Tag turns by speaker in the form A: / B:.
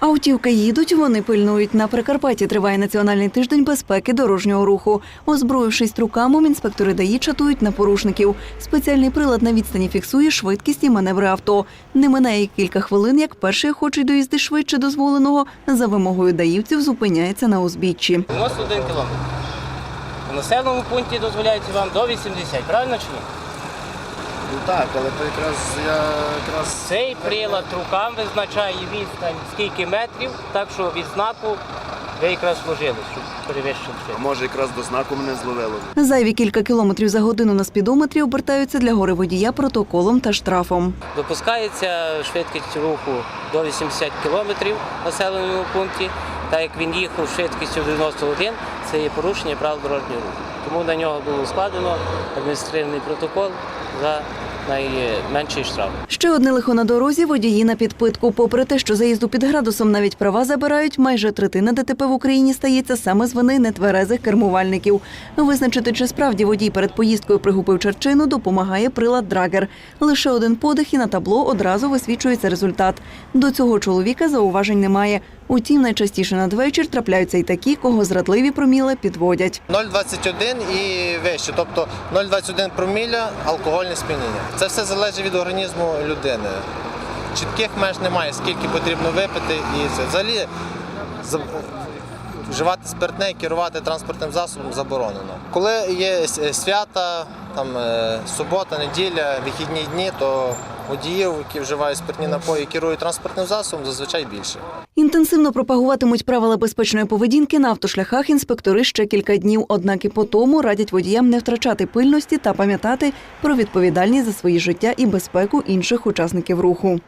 A: Автівки їдуть, вони пильнують. На Прикарпатті триває національний тиждень безпеки дорожнього руху. Озброївшись рукамом, інспектори ДАІ чатують на порушників. Спеціальний прилад на відстані фіксує швидкість і маневри авто. Не минає кілька хвилин, як перший охочий доїзди швидше дозволеного за вимогою даївців зупиняється на узбіччі.
B: 91 кілометр. У населеному пункті дозволяється вам до 80, правильно чи ні?
C: Ну так, але то якраз я якраз
B: Цей прилад рукам визначає відстань скільки метрів, так що від знаку ви якраз сложили, щоб перевищити.
C: а може якраз до знаку мене зловило.
A: Зайві кілька кілометрів за годину на спідометрі обертаються для гори водія протоколом та штрафом.
B: Допускається швидкість руху до 80 км в населеному пункті. Так як він їхав швидкістю 91, це є порушення правил дорожнього руху. Тому на нього було складено адміністративний протокол за найменший штраф.
A: Ще одне лихо на дорозі водії на підпитку. Попри те, що заїзду під градусом навіть права забирають, майже третина ДТП в Україні стається саме з вини нетверезих кермувальників. Визначити, чи справді водій перед поїздкою пригубив черчину, допомагає прилад Драгер. Лише один подих і на табло одразу висвічується результат. До цього чоловіка зауважень немає. Утім, найчастіше надвечір трапляються й такі, кого зрадливі проміли підводять.
D: 0,21 і вище, тобто 0,21 проміля алкогольне сп'яніння. Це все залежить від організму людини. Чітких меж немає, скільки потрібно випити, і це взагалі вживати спиртне і керувати транспортним засобом заборонено. Коли є свята, там е, субота, неділя, вихідні дні, то водіїв, які вживають спиртні напої і керують транспортним засобом, зазвичай більше.
A: Інтенсивно пропагуватимуть правила безпечної поведінки на автошляхах інспектори ще кілька днів. Однак і по тому радять водіям не втрачати пильності та пам'ятати про відповідальність за свої життя і безпеку інших учасників руху.